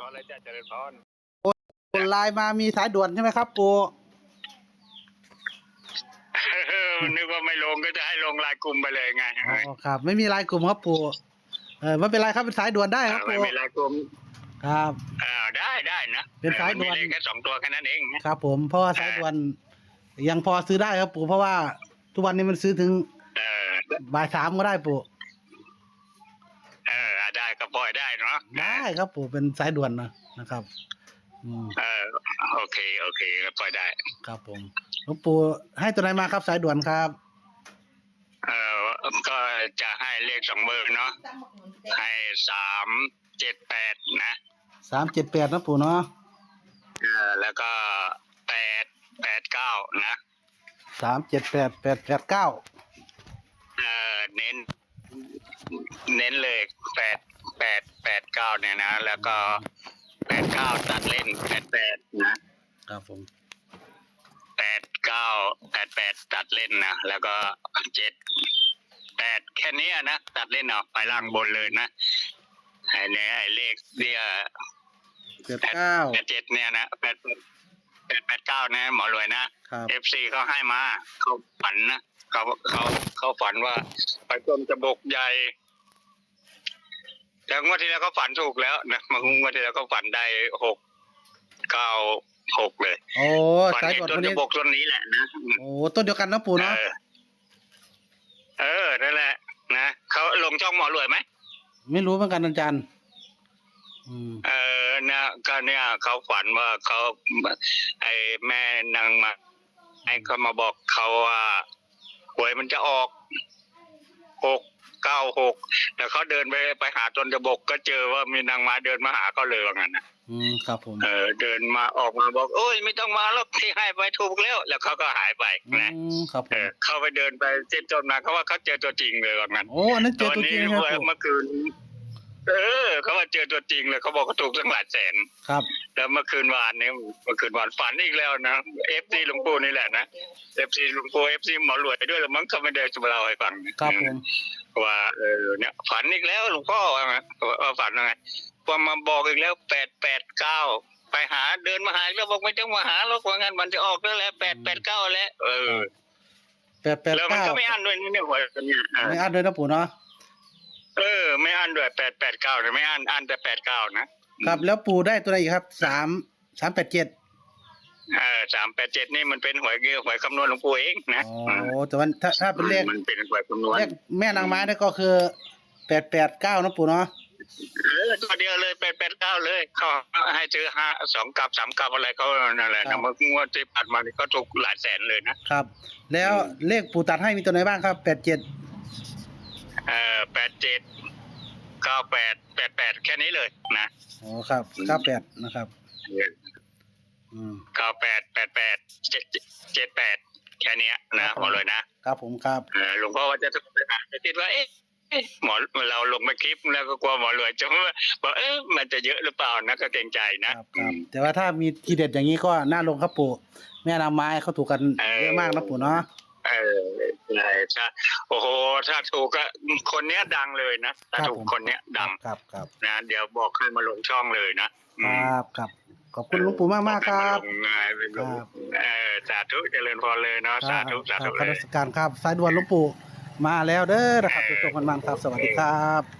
พรเลยจ้าเจริญพรคนไลน์มามีสายด่วนใช่ไหมครับปูนึกว่าไม่ลงก็จะให้ลงลายกลุ่มไปเลยไงอ๋อครับ ไม่มีไลน์กลุ่มครับปู่เออไม่เป็นไรครับเป็นสายด่วนได้ครับปู่ไม่มีลายกลุ่มครับเออได้ได้นะเป็นสายด่วนแค่สองตัวแค่นั้นเองครับ ผมเพราะว่าสายด่วน ยังพอซื้อได้ครับปู่เพราะว่าทุกวันนี้มันซื้อถึงบ่ายสามก็ได้ปู่ เออได้ก็ปล่อยได้เนาะ ได้ ครับปูเป็นสายด่วนนะนะครับอืมเออโอเค โอเคก็ปล่อยได้ ครับผมหลวงปู่ให้ตัวไหนมาครับสายด่วนครับ เออก็จะให้เลขสองเบอร์เนาะให้สามเจ็ดแปดนะสามเจ็ดแปดนะปู่เนาะเออแล้วก็แปดแปดเก้านะสามเจ็ดแปดแปดแปดเก้าเออเน้น เน้นเลยแปดแปดแปด เก้าเนี่ยนะ แล้วก็แปดเก้าตัดเล่นแปดแปดนะครับผมแปดเก้าแปดแปดตัดเล่นนะแล้วก็เจ็ดแปดแค่เนี้ยนะตัดเล่นเอาไปล่างบนเลยนะไอ้เนี่ยไอ้เลขเนี่ยแปดเก้าแปดเจ็ดเนี่ยนะแปดแปดแปดเก้านะหมอรวยนะครับเอฟซีเขาให้มาเขาฝันนะเขาเขาเขาฝันว่าไปต้นจะบกใหญ่ แต่งวดที่แล้วเขาฝันถูกแล้วนะมางวดที่แล้วเขาฝันได้หกเก้าหกเลยโอ้ฝันสายเห็นด่วนต้ตันวจะนี้บกต้นนี้แหละนะโอ้ต้นเดียวกันนะปู่เอเนาะอเออนั่นแหละ นะเขาลงช่องหมอรวยไหมไม่รู้เหมือนกันอาจารย์ อืมเออเนี่ยก็เนี่ยเขาฝันว่าเขาไอ้แม่นางมาให้เขามาบอกเขาว่าหวยมันจะออกหก เก้าหกแต่เขาเดินไปไปหาต้นจะบกก็เจอว่ามีนางมาเดินมาหาเขาเลยว่างั้นนะอืมครับผมเออเดินมาออกมาบอกโอ้ยไม่ต้องมาหรอกที่ให้ไปถูกแล้ว แล้วเขาก็หายไปอืนะมครับผเอมอเข้าไปเดินไปเจ็ดจนมาเขาว่าเขาเจอตัวจริงเลยว่างั้นโอ้อันนั้นเจอตัวจริงนี้ครับปู่เมื่อคืน เออเขาว่าเจอตัวจริงเลยเขาบอกเขาถูกตั้งหลายแสน ครับแล้วเมื่อคืนวานเนี่ยเมื่อคืนวานฝันอีกแล้วนะเอฟซีหลวงปู่นี่แหละนะเอฟซีหลวงปู่เอฟซีหมอรวยด้วยแล้วมั้งเขาไม่ได้จะมาเล่าให้ฟังครับผม ว่าเออเนี่ยฝันอีกแล้วหลวงพ่อว่าไงว่าฝันว่าไงพอมาบอกอีกแล้วแปดแปดเก้าไปหาเดินมาหาอีกแล้วบอกไม่ต้องมาหาหรอกว่างั้นมันจะออกแล้วแหละแปดแปดเก้าแล้ว เออแปดแปดแล้วมันเก้าก็ไม่อั้นด้วยนี่เนี่ยหวยเนี่ยเออไม่อันด้วยนะปู่เนาะเออ ไม่อั้นด้วยแปดแปดเก้าแต่ไม่อั้นอั้นแต่แปดเก้านะครับแล้วปู่ได้ตัวไหนอีกครับสามสามแปดเจ็ด เออสามแปดเจ็ดนี่มันเป็นหวยหวยคำนวณหลวงปู่เองนะโอ้แต่ว่าถ้าถ้าเป็นเลขมันเป็นหวยคำนวณเลขแม่นางไม้นี่ก็คือแปดแปดเก้านะปู่เนาะเออตัวเดียวเลยแปดแปดเก้าเลยเขาให้ซื้อห้าสองกับสามกับอะไรเขานั่นแหละนะเมื่องวดที่ผ่านมานี่ก็ถูกหลายแสนเลยนะครับ แล้วเลขปู่ตัดให้มีตัวไหนบ้างครับแปดเจ็ดเออแปดเจ็ดเก้าแปดแปดแปดแค่นี้เลยนะโอ้ครับเก้าแปดนะครับอืม เก้าแปดแปดแปดเจ็ดเจ็ดแปดแค่เนี้ยนะหมดเลยนะครับผมครับเออหลวงพ่อว่าจะจะจะคิดว่าเอ๊ะเอ๊ะหมอเราลงมาคลิปแล้วก็กลัวหมอรวยจะว่าบอกเอ๊ะมันจะเยอะหรือเปล่านะก็เกรงใจคนะรับครับแต่ว่าถ้ามีทีเด็ดอย่างนี้ก็น่าลงครับปู่แม่นางไม้เขาถูกกันเออเยอะมากนะปู่เนาะเออใช่ใช่โอ้โห ถ้าถูกก็คนเนี้ยดังเลยนะถ้าถูกคนเนี้ยดังครับครับนะเดี๋ยวบอกให้มาลงช่องเลยนะคอืมรับครับ ขอบคุณหลุงปู่มากมากๆครับอกให้มาลงไงไปลงครับเออสาธุเจริญพรเลยเนาะสาธุสาธุครับเลข้ายราชการครับสายด่วนหลุงปู่มาแล้วเด้อนะครับทุกคนมันๆครับสวัสดีครับ